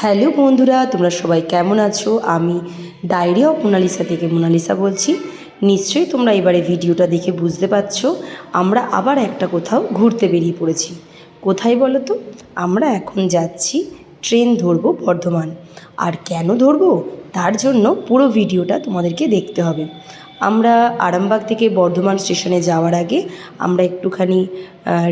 Hello বন্ধুরা, তোমরা সবাই কেমন আছো? আমি ডায়েরি অফ মোনালিসা থেকে মোনালিসা বলছি। নিশ্চয়ই তোমরা এবারে ভিডিওটা দেখে বুঝতে পারছ, আমরা আবার একটা কোথাও ঘুরতে বেরিয়ে পড়েছি। কোথায় বলো তো? আমরা এখন যাচ্ছি, ট্রেন ধরবো বর্ধমান। আর কেন ধরবো? তার জন্য পুরো ভিডিওটা তোমাদেরকে দেখতে হবে। আমরা আরামবাগ থেকে বর্ধমান স্টেশনে যাওয়ার আগে আমরা একটুখানি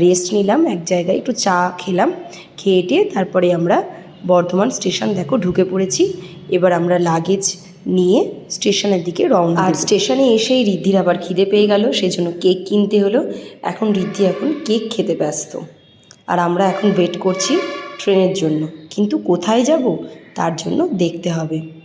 রেস্ট নিলাম এক জায়গায় একটু চা খেলাম খেয়ে টেয়ে তারপরে আমরা বর্ধমান স্টেশন দেখো ঢুকে পড়েছি। এবার আমরা লাগেজ নিয়ে স্টেশনের দিকে রওনা আর স্টেশনে এসেই রিদ্ধির আবার খিদে পেয়ে গেল সেই জন্য কেক কিনতে হলো। এখন রিদ্ধি এখন কেক খেতে ব্যস্ত। আর আমরা এখন ওয়েট করছি ট্রেনের জন্য। কিন্তু কোথায় যাব? তার জন্য দেখতে হবে।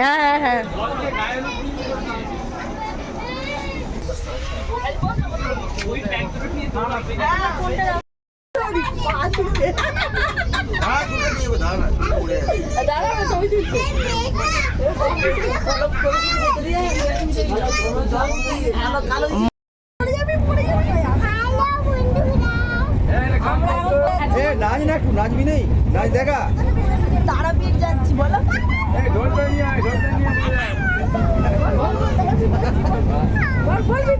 হ্যাঁ হ্যাঁ হ্যাঁ। নাচ না একটু নাচবি নেই? নাচ দেখা। তারাপীঠ যাচ্ছি বলো বল বলবি তো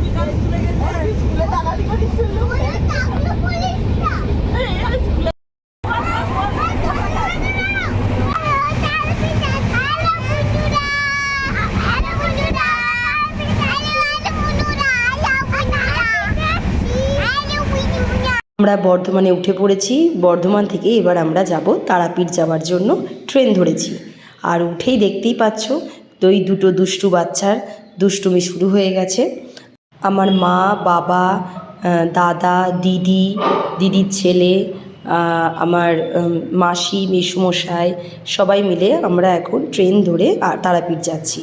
আমরা বর্ধমানে উঠে পড়েছি। বর্ধমান থেকে এবার আমরা যাব তারাপীঠ যাওয়ার জন্য। ট্রেন ধরেছি। আর উঠেই দেখতেই পাচ্ছ, ওই দুটো দুষ্টু বাচ্চার দুষ্টুমি শুরু হয়ে গেছে। আমার মা, বাবা দাদা, দিদি, দিদির ছেলে আমার মাসি, মেসুমশাই সবাই মিলে আমরা এখন ট্রেন ধরে তারাপীঠ যাচ্ছি।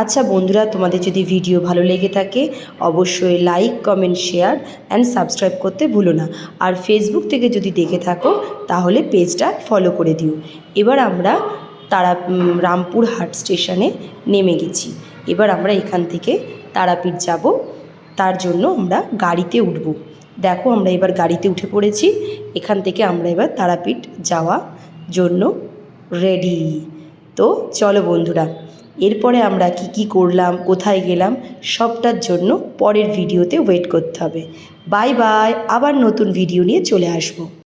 আচ্ছা বন্ধুরা, তোমাদের যদি ভিডিও ভালো লেগে থাকে, অবশ্যই like comment share and subscribe করতে ভুলো না। আর ফেসবুক থেকে যদি দেখে থাকো, তাহলে পেজটা ফলো করে দিও। এবার আমরা তারা রামপুর হাট স্টেশনে নেমে গেছি। এবার আমরা এখান থেকে তারাপীঠ যাব। তার জন্য আমরা গাড়িতে উঠব। দেখো, আমরা এবার গাড়িতে উঠে পড়েছি। এখান থেকে আমরা এবার তারাপীঠ যাওয়া জন্য রেডি তো চলো বন্ধুরা এরপরে আমরা কি কি করলাম, কোথায় গেলাম, সবটার জন্য পরের ভিডিওতে ওয়েট করতে হবে। বাই বাই আবার নতুন ভিডিও নিয়ে চলে আসব।